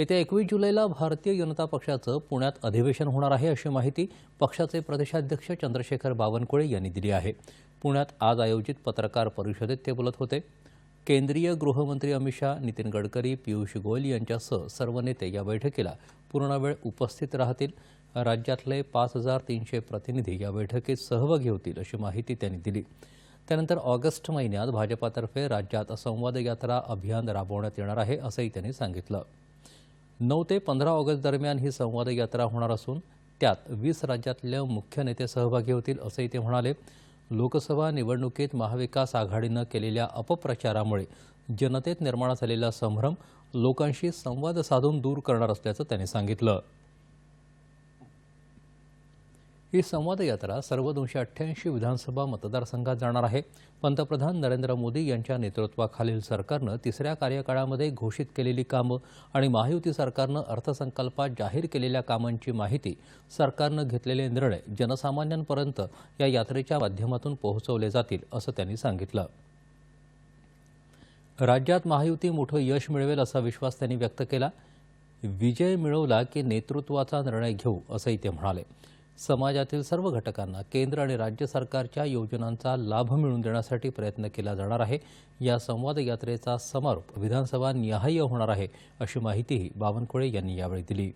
येत्या एकवीस जुलैला भारतीय जनता पक्षाचं पुण्यात अधिवेशन होणार आहे अशी माहिती पक्षाचे प्रदेशाध्यक्ष चंद्रशेखर बावनकुळे यांनी दिली आहे. पुण्यात आज आयोजित पत्रकार परिषदेत ते बोलत होते. केंद्रीय गृहमंत्री अमित शहा नितीन गडकरी पियुष गोयल यांच्यासह सर्व नेते या बैठकीला पूर्ण वेळ उपस्थित राहतील. राज्यातले पाच हजार तीनशे प्रतिनिधी या बैठकीत सहभागी होतील अशी माहिती त्यांनी दिली. त्यानंतर ऑगस्ट महिन्यात भाजपातर्फे राज्यात संवाद यात्रा अभियान राबवण्यात येणार आहे असंही त्यांनी सांगितलं. नऊ ते पंधरा ऑगस्ट दरम्यान ही संवाद यात्रा होणार असून त्यात वीस राज्यातल्या मुख्य नेते सहभागी होतील असंही ते म्हणाले. लोकसभा निवडणुकीत महाविकास आघाडीनं केलेल्या अपप्रचारामुळे जनतेत निर्माण झालेला संभ्रम लोकांशी संवाद साधून दूर करणार असल्याचं त्यांनी सांगितलं. ही संवाद यात्रा सर्व दोनशे अठ्ठ्याऐंशी विधानसभा मतदारसंघात जाणार आहे. पंतप्रधान नरेंद्र मोदी यांच्या नेतृत्वाखालील सरकारनं तिसऱ्या कार्यकाळामध्ये घोषित केलेली कामं आणि महायुती सरकारनं अर्थसंकल्पात जाहीर केलेल्या कामांची माहिती सरकारनं घेतलेले निर्णय जनसामान्यांपर्यंत या यात्रेच्या माध्यमातून पोहोचवले जातील असं त्यांनी सांगितलं. राज्यात महायुती मोठं यश मिळवेल असा विश्वास त्यांनी व्यक्त केला. विजय मिळवला की नेतृत्वाचा निर्णय घेऊ असंही ते म्हणाले. समाजातील सर्व घटकांना केंद्र आणि राज्य सरकारच्या योजनांचा लाभ मिळवून देण्यासाठी प्रयत्न केला जाणार आहे. या संवाद यात्रेचा समारोप विधानसभा निहाय्य होणार आहे अशी माहितीही बावनकुळे यांनी यावेळी दिली.